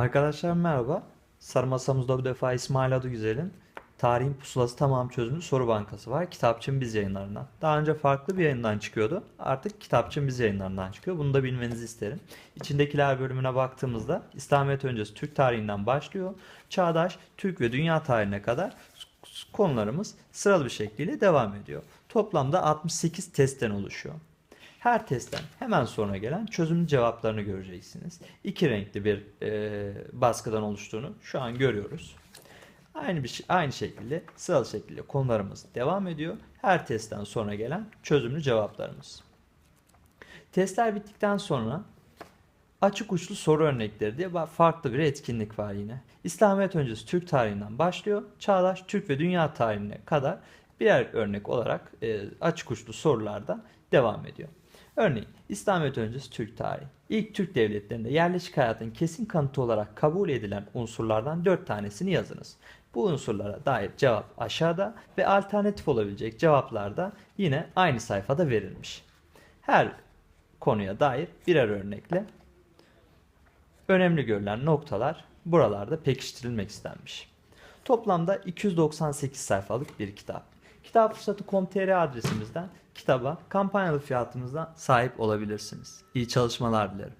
Arkadaşlar merhaba. Sarı masamızda bu defa İsmail Adıgüzel'in Tarihin Pusulası Tamam Çözümlü Soru Bankası var. Kitapçım Biz yayınlarından. Daha önce farklı bir yayından çıkıyordu. Artık Kitapçım Biz yayınlarından çıkıyor. Bunu da bilmenizi isterim. İçindekiler bölümüne baktığımızda İslamiyet öncesi Türk tarihinden başlıyor. Çağdaş, Türk ve dünya tarihine kadar konularımız sıralı bir şekilde devam ediyor. Toplamda 68 testten oluşuyor. Her testten hemen sonra gelen çözümlü cevaplarını göreceksiniz. İki renkli bir e, baskıdan oluştuğunu şu an görüyoruz. Aynı bir şey- aynı şekilde sıralı şekilde konularımız devam ediyor. Her testten sonra gelen çözümlü cevaplarımız. Testler bittikten sonra açık uçlu soru örnekleri diye farklı bir etkinlik var yine. İslamiyet öncesi Türk tarihinden başlıyor. Çağdaş Türk ve dünya tarihine kadar birer örnek olarak e, açık uçlu sorularda devam ediyor. Örneğin İslamiyet öncesi Türk tarihi. İlk Türk devletlerinde yerleşik hayatın kesin kanıtı olarak kabul edilen unsurlardan 4 tanesini yazınız. Bu unsurlara dair cevap aşağıda ve alternatif olabilecek cevaplar da yine aynı sayfada verilmiş. Her konuya dair birer örnekle önemli görülen noktalar buralarda pekiştirilmek istenmiş. Toplamda 298 sayfalık bir kitap. Kitap Fırsatı.com.tr adresimizden kitaba kampanyalı fiyatımızdan sahip olabilirsiniz. İyi çalışmalar dilerim.